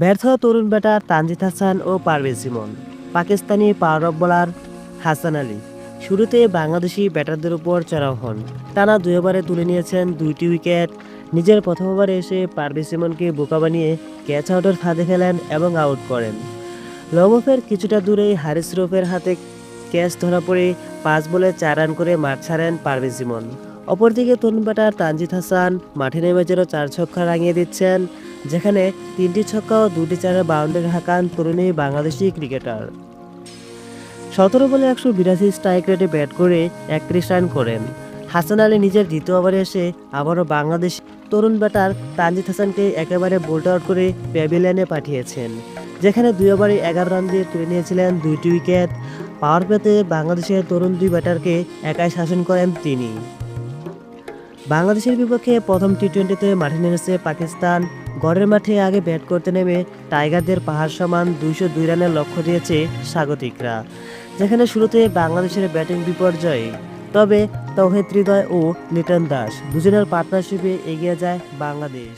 ব্যর্থ তরুণ ব্যাটার তানজিদ হাসান ও Parvez Simon, Pakistani power off bowler Hasan Ali. শুরুতে বাংলাদেশি ব্যাটারদের উপর চড়াও হন। টানা দুই ওভারে তুলে নিয়েছেন দুইটি উইকেট। নিজের প্রথম ওভারে এসে পারভেজ সিমনকে বোকা বানিয়ে ক্যাচ আউটের ফাঁদে ফেলেন এবং আউট করেন। লং অফের কিছুটা দূরেই হারিস রফের হাতে ক্যাচ ধরা পড়ে পাঁচ বলে চার রান করে মাঠ ছাড়েন পারভেজ সিমন। অপরদিকে তরুণ ব্যাটার তানজিদ হাসান মাঠে নেমে চার ছক্কা রাঙিয়ে দিচ্ছেন যেখানে তিনটি ছক্কা ও দুটি চারের বাউন্ডারি হাঁকান তরুণী বাংলাদেশি ক্রিকেটার। সতেরো বলে একশো বিরাশি স্ট্রাইক রেটে ব্যাট করে একত্রিশ রান করেন। হাসান আলী নিজের দ্বিতীয় ওভারে এসে আবারও বাংলাদেশ তরুণ ব্যাটার তানজিদ হাসানকে একেবারে বোল্ট আউট করে প্যাভিলিয়নে পাঠিয়েছেন, যেখানে দুই ওভারে এগারো রান দিয়ে তুলে নিয়েছিলেন দুইটি উইকেট পাওয়ার পেতে বাংলাদেশের তরুণ দুই ব্যাটারকে একাই শাসন করেন তিনি। বাংলাদেশের বিপক্ষে প্রথম টি টোয়েন্টিতে মাঠে নেমেছে পাকিস্তান। গড়ের মাঠে আগে ব্যাট করতে নেমে টাইগারদের পাহাড় সমান দুইশো দুই রানের লক্ষ্য দিয়েছে স্বাগতিকরা, যেখানে শুরুতে বাংলাদেশের ব্যাটিং বিপর্যয়ে। তবে তহেদ হৃদয় ও লিটন দাস, দুজনের পার্টনারশিপে এগিয়ে যায় বাংলাদেশ।